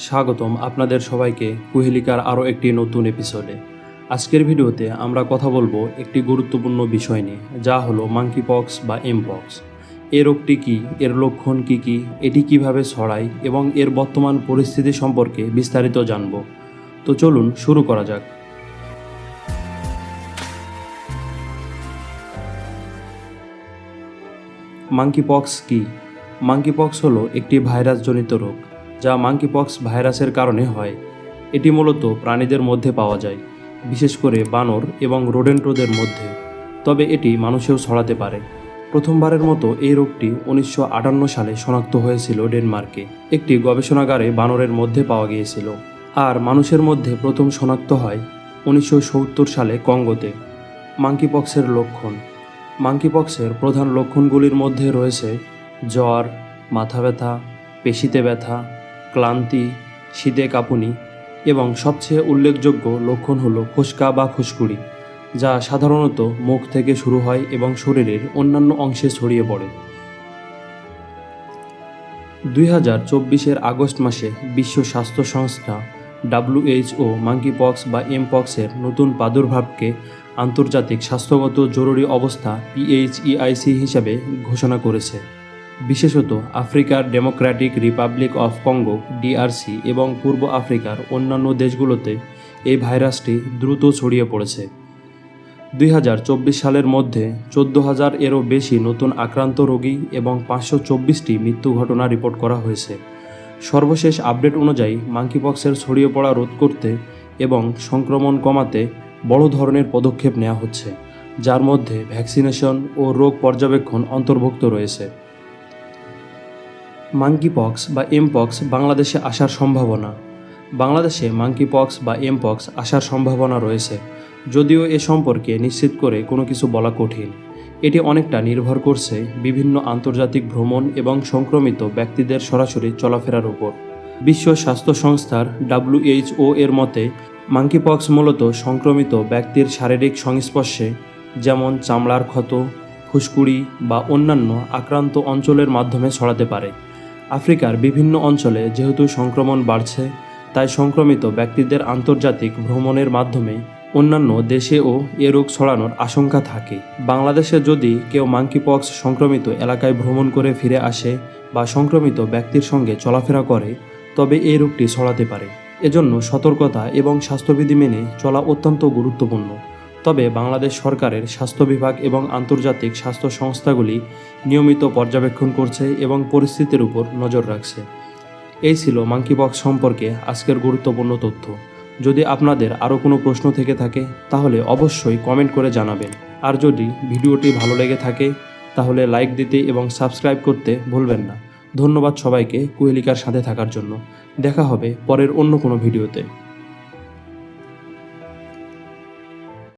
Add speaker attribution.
Speaker 1: স্বাগতম আপনাদের সবাইকে কুহেলিকার আরও একটি নতুন এপিসোডে। আজকের ভিডিওতে আমরা কথা বলব একটি গুরুত্বপূর্ণ বিষয় নিয়ে, যা হলো মাঙ্কি পক্স বা এমপক্স এ রোগটি কী? এর লক্ষণ কী কী? এটি কীভাবে ছড়ায়? এবং এর বর্তমান পরিস্থিতি সম্পর্কে বিস্তারিত জানব। তো চলুন শুরু করা যাক। মাঙ্কি পক্স কী? মাঙ্কি পক্স হলো একটি ভাইরাসজনিত রোগ। যা মাঙ্কি পক্স ভাইরাসের কারণে হয়। এটি মূলত প্রাণীদের মধ্যে পাওয়া যায়, বিশেষ করে বানর এবং রোডেন্টোদের মধ্যে। তবে এটি মানুষেও ছড়াতে পারে। প্রথমবারের মতো এই রোগটি উনিশশো আটান্ন সালে শনাক্ত হয়েছিল ডেনমার্কে। একটি গবেষণাগারে বানরের মধ্যে পাওয়া গিয়েছিল। আর মানুষের মধ্যে প্রথম শনাক্ত হয় উনিশশো সত্তর সালে কঙ্গোতে। মাঙ্কিপক্সের লক্ষণ। মাঙ্কিপক্সের প্রধান লক্ষণগুলির মধ্যে রয়েছে জ্বর, মাথা ব্যথা, পেশিতে ব্যথা ক্লান্তি, শীতে কাঁপুনি এবং সবচেয়ে উল্লেখযোগ্য লক্ষণ হলো ফুসকা বা ফুসকুড়ি, যা সাধারণত মুখ থেকে শুরু হয় এবং শরীরের অন্যান্য অংশে ছড়িয়ে পড়ে। দুই হাজার চব্বিশের আগস্ট মাসে বিশ্ব স্বাস্থ্য সংস্থা ডাব্লিউএইচও মাঙ্কিপক্স বা এমপক্সের নতুন প্রাদুর্ভাবকে আন্তর্জাতিক স্বাস্থ্যগত জরুরি অবস্থা পিএইচইআইসি হিসাবে ঘোষণা করেছে। বিশেষত আফ্রিকার Democratic Republic of Congo, DRC, এবং পূর্ব আফ্রিকার অন্যান্য দেশগুলোতে এই ভাইরাসটি দ্রুত ছড়িয়ে পড়েছে। দুই হাজার চব্বিশ সালের মধ্যে চোদ্দ হাজার এরও বেশি নতুন আক্রান্ত রোগী এবং পাঁচশো চব্বিশটি মৃত্যু ঘটনা রিপোর্ট করা হয়েছে। সর্বশেষ আপডেট অনুযায়ী মাঙ্কিপক্সের ছড়িয়ে পড়া রোধ করতে এবং সংক্রমণ কমাতে বড় ধরনের পদক্ষেপ নেওয়া হচ্ছে, যার মধ্যে ভ্যাকসিনেশন ও রোগ পর্যবেক্ষণ অন্তর্ভুক্ত রয়েছে। মাঙ্কিপক্স বা এমপক্স বাংলাদেশে আসার সম্ভাবনা। বাংলাদেশে মাঙ্কিপক্স বা এমপক্স আসার সম্ভাবনা রয়েছে, যদিও এ সম্পর্কে নিশ্চিত করে কোনো কিছু বলা কঠিন। এটি অনেকটা নির্ভর করছে বিভিন্ন আন্তর্জাতিক ভ্রমণ এবং সংক্রমিত ব্যক্তিদের সরাসরি চলাফেরার উপর। বিশ্ব স্বাস্থ্য সংস্থার ডাব্লিউএইচও এর মতে মাঙ্কিপক্স মূলত সংক্রমিত ব্যক্তির শারীরিক সংস্পর্শে, যেমন চামড়ার ক্ষত ফুসকুড়ি বা অন্যান্য আক্রান্ত অঞ্চলের মাধ্যমে ছড়াতে পারে। আফ্রিকার বিভিন্ন অঞ্চলে যেহেতু সংক্রমণ বাড়ছে, তাই সংক্রমিত ব্যক্তিদের আন্তর্জাতিক ভ্রমণের মাধ্যমে অন্যান্য দেশেও এ রোগ ছড়ানোর আশঙ্কা থাকে। বাংলাদেশে যদি কেউ মাঙ্কিপক্স সংক্রমিত এলাকায় ভ্রমণ করে ফিরে আসে বা সংক্রমিত ব্যক্তির সঙ্গে চলাফেরা করে, তবে এই রোগটি ছড়াতে পারে। এজন্য সতর্কতা এবং স্বাস্থ্যবিধি মেনে চলা অত্যন্ত গুরুত্বপূর্ণ। তবে বাংলাদেশ সরকারের স্বাস্থ্য বিভাগ এবং আন্তর্জাতিক স্বাস্থ্য সংস্থাগুলি নিয়মিত পর্যবেক্ষণ করছে এবং পরিস্থিতির উপর নজর রাখছে। এই ছিল মাঙ্কিপক্স সম্পর্কে আজকের গুরুত্বপূর্ণ তথ্য। যদি আপনাদের আরও কোনো প্রশ্ন থেকে থাকে, তাহলে অবশ্যই কমেন্ট করে জানাবেন। আর যদি ভিডিওটি ভালো লেগে থাকে, তাহলে লাইক দিতে এবং সাবস্ক্রাইব করতে ভুলবেন না। ধন্যবাদ সবাইকে কুহেলিকার সাথে থাকার জন্য। দেখা হবে পরের অন্য কোনো ভিডিওতে।